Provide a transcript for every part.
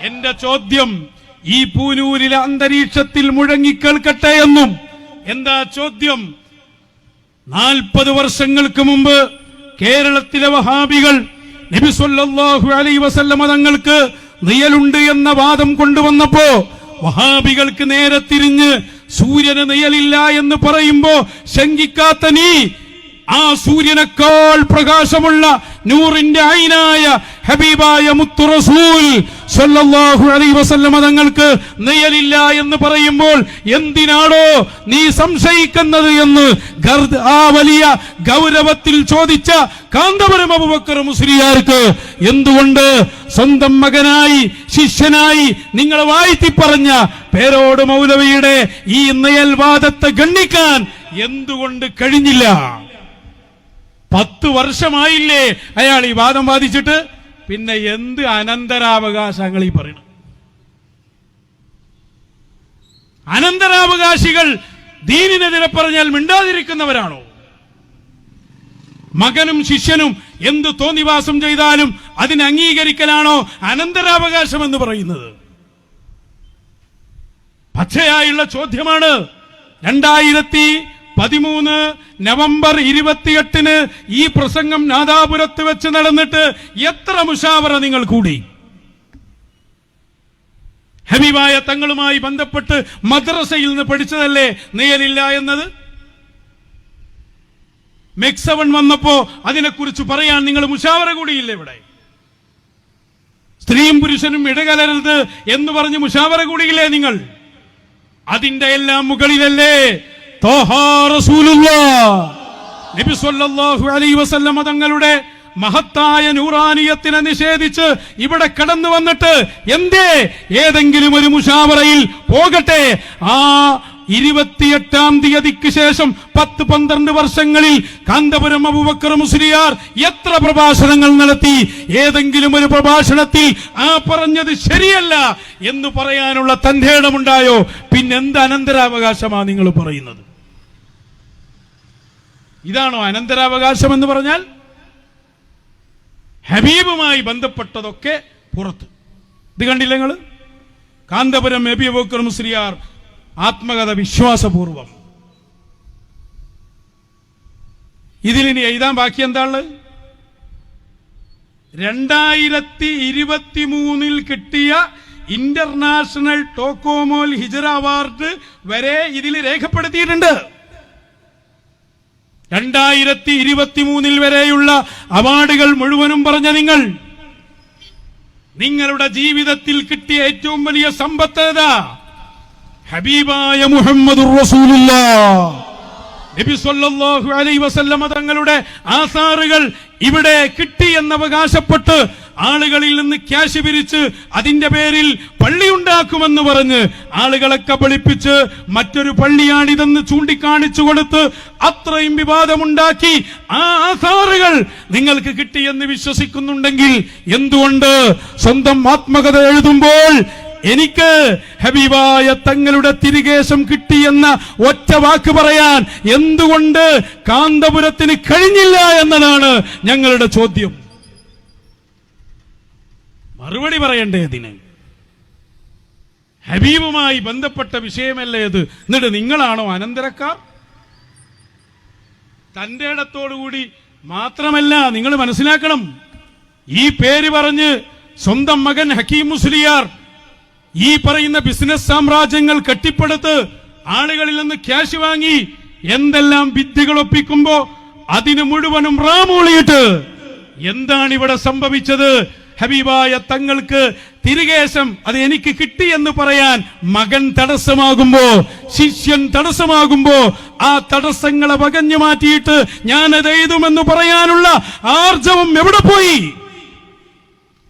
എന്റെ ചോദ്യം ഈ പൂനൂരിലെ അന്തരീക്ഷത്തിൽ മുഴങ്ങി കേൾക്കട്ടെ എന്നും. എന്താ ചോദ്യം? നാൽപ്പത് വർഷങ്ങൾക്ക് മുമ്പ് കേരളത്തിലെ വഹാബികൾ നബിസ്വല്ലാഹു അലൈ വസല്ലമ തങ്ങൾക്ക് നിയലുണ്ട് എന്ന വാദം കൊണ്ടുവന്നപ്പോ വഹാബികൾക്ക് നേരെ തിരിഞ്ഞ് സൂര്യന് നിയലില്ല എന്ന് പറയുമ്പോ ശങ്കിക്കാത്ത നീ ആ സൂര്യനേക്കാൾ പ്രകാശമുള്ള നൂറിന്റെ ഐനായ ഹബീബായ മുത്തു റസൂൽ സല്ലല്ലാഹു അലൈഹി വസല്ലമ തങ്ങൾക്ക് നിയലില്ല എന്ന് പറയുമ്പോൾ എന്തിനാണോ നീ സംശയിക്കുന്നത് എന്ന് ആ വലിയ ഗൗരവത്തിൽ ചോദിച്ച കാന്തപുരം അബുബക്കർ മുസ്ലിയാർക്ക് എന്തുകൊണ്ട് സ്വന്തം മകനായി ശിഷ്യനായി നിങ്ങൾ വാഴ്ത്തി പറഞ്ഞ പേരോട് മൗലവിയുടെ ഈ നിയൽവാദത്തെ ഗണ്ണിക്കാൻ എന്തുകൊണ്ട് കഴിഞ്ഞില്ല? പത്ത് വർഷമായില്ലേ അയാൾ ഈ വാദം വാദിച്ചിട്ട്? പിന്നെ എന്ത് അനന്തരാവകാശങ്ങൾ ഈ പറയണം? അനന്തരാവകാശികൾ ദീനിനെതിരെ പറഞ്ഞാൽ മിണ്ടാതിരിക്കുന്നവരാണോ? മകനും ശിഷ്യനും എന്ത് തോന്നിവാസം ചെയ്താലും അതിനെ അംഗീകരിക്കലാണോ അനന്തരാവകാശം എന്ന് പറയുന്നത്? പച്ചയായുള്ള ചോദ്യമാണ്. രണ്ടായിരത്തി പതിമൂന്ന് നവംബർ ഇരുപത്തിയെട്ടിന് ഈ പ്രസംഗം നാദാപുരത്ത് വെച്ച് നടന്നിട്ട് എത്ര മുഷാവറ നിങ്ങൾ കൂടി? ഹബീബായ തങ്ങളുമായി ബന്ധപ്പെട്ട് മദ്രസയിൽ നിന്ന് പഠിച്ചതല്ലേ നേരില്ല എന്നത്? മെക്സവൺ വന്നപ്പോ അതിനെക്കുറിച്ച് പറയാൻ നിങ്ങൾ മുഷാവറ കൂടിയില്ല ഇവിടെ? സ്ത്രീയും പുരുഷനും ഇടകലരുത് എന്ന് പറഞ്ഞ് മുഷാവറ കൂടിയില്ലേ നിങ്ങൾ? അതിന്റെ എല്ലാം മുകളിലല്ലേ സല്ലല്ലാഹു അലൈഹി തങ്ങളുടെ മഹത്തായ നൂറാനിയത്തിനെ നിഷേധിച്ച് ഇവിടെ കടന്നു വന്നിട്ട് എന്തേ? ഏതെങ്കിലും ഒരു മുഷാവറയിൽ പോകട്ടെ. ആ ഇരുപത്തിയെട്ടാം തീയതിക്ക് ശേഷം പത്ത് പന്ത്രണ്ട് വർഷങ്ങളിൽ കാന്തപുരം അബുബക്കർ മുസ്ലിയാർ എത്ര പ്രഭാഷണങ്ങൾ നടത്തി? ഏതെങ്കിലും ഒരു പ്രഭാഷണത്തിൽ ആ പറഞ്ഞത് ശരിയല്ല എന്ന് പറയാനുള്ള തന്റെ ഇടമുണ്ടായോ പിന്നെന്ത് അനന്തരാവകാശമാണ് നിങ്ങൾ പറയുന്നത്? ഇതാണോ അനന്തരാവകാശം എന്ന് പറഞ്ഞാൽ? ഹബീബുമായി ബന്ധപ്പെട്ടതൊക്കെ പുറത്ത്. ഇത് കണ്ടില്ല നിങ്ങൾ കാന്തപുരം എബി അബൂക്കർ മുസ്ലിയാർ ആത്മകഥ വിശ്വാസപൂർവം. ഇതിലിനി എഴുതാൻ ബാക്കി എന്താണ് രണ്ടായിരത്തി ഇരുപത്തി മൂന്നിൽ കിട്ടിയ ഇന്റർനാഷണൽ ടോക്കോമോൽ ഹിജറ അവാർഡ് വരെ ഇതിൽ രേഖപ്പെടുത്തിയിട്ടുണ്ട്. രണ്ടായിരത്തി ഇരുപത്തി മൂന്നിൽ വരെയുള്ള അവാർഡുകൾ മുഴുവനും പറഞ്ഞ നിങ്ങൾ നിങ്ങളുടെ ജീവിതത്തിൽ കിട്ടിയ ഏറ്റവും വലിയ സമ്പത്ത് ഏതാ? ഹബീബായ മുഹമ്മദ് നബി അലൈ വസല്ലമ തങ്ങളുടെ ആസാറുകൾ ഇവിടെ കിട്ടി എന്നവകാശപ്പെട്ട് ആളുകളിൽ നിന്ന് ക്യാഷ് പിരിച്ച് അതിന്റെ പേരിൽ പള്ളി ഉണ്ടാക്കുമെന്ന് പറഞ്ഞ് ആളുകളെ കബളിപ്പിച്ച് മറ്റൊരു പള്ളിയാണിതെന്ന് ചൂണ്ടിക്കാണിച്ചു കൊടുത്ത് അത്രയും വിവാദമുണ്ടാക്കി ആ ആധാറുകൾ നിങ്ങൾക്ക് കിട്ടിയെന്ന് വിശ്വസിക്കുന്നുണ്ടെങ്കിൽ എന്തുകൊണ്ട് സ്വന്തം ആത്മകഥ എഴുതുമ്പോൾ എനിക്ക് ഹബീബായ തങ്ങളുടെ തിരികേശം കിട്ടിയെന്ന ഒറ്റ വാക്ക് പറയാൻ എന്തുകൊണ്ട് കാന്തപുരത്തിന് കഴിഞ്ഞില്ല എന്നതാണ് ഞങ്ങളുടെ ചോദ്യം. മറുപടി പറയണ്ടേ അതിന്? ഹബീബുമായി ബന്ധപ്പെട്ട വിഷയമല്ലേ അത്? എന്നിട്ട് നിങ്ങളാണോ അനന്തരക്കാർ? തന്റെ ഇടത്തോടുകൂടി മാത്രമല്ല നിങ്ങൾ മനസ്സിലാക്കണം. ഈ പേര് പറഞ്ഞ് സ്വന്തം മകൻ ഹക്കീം മുസ്ലിയാർ ഈ പറയുന്ന ബിസിനസ് സാമ്രാജ്യങ്ങൾ കെട്ടിപ്പടുത്ത് ആളുകളിൽ നിന്ന് ക്യാഷ് വാങ്ങി എന്തെല്ലാം വിദ്യകൾ ഒപ്പിക്കുമ്പോ അതിന് മുഴുവനും റാമൂളിയിട്ട് എന്താണ് ഇവിടെ സംഭവിച്ചത്? ഹബീബായ തങ്ങൾക്ക് തിരികേശം അത് എനിക്ക് കിട്ടി എന്ന് പറയാൻ മകൻ തടസ്സമാകുമ്പോ ശിഷ്യൻ തടസ്സമാകുമ്പോ ആ തടസ്സങ്ങളെ പകഞ്ഞു മാറ്റിയിട്ട് ഞാൻ അത് എഴുതുമെന്ന് പറയാനുള്ള ആർജവം എവിടെ പോയി?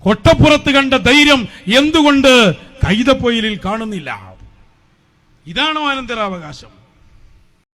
കൊട്ടപ്പുറത്ത് കണ്ട ധൈര്യം എന്തുകൊണ്ട് കൈതപ്പൊയിലിൽ കാണുന്നില്ല? ഇതാണോ അനന്തരാവകാശം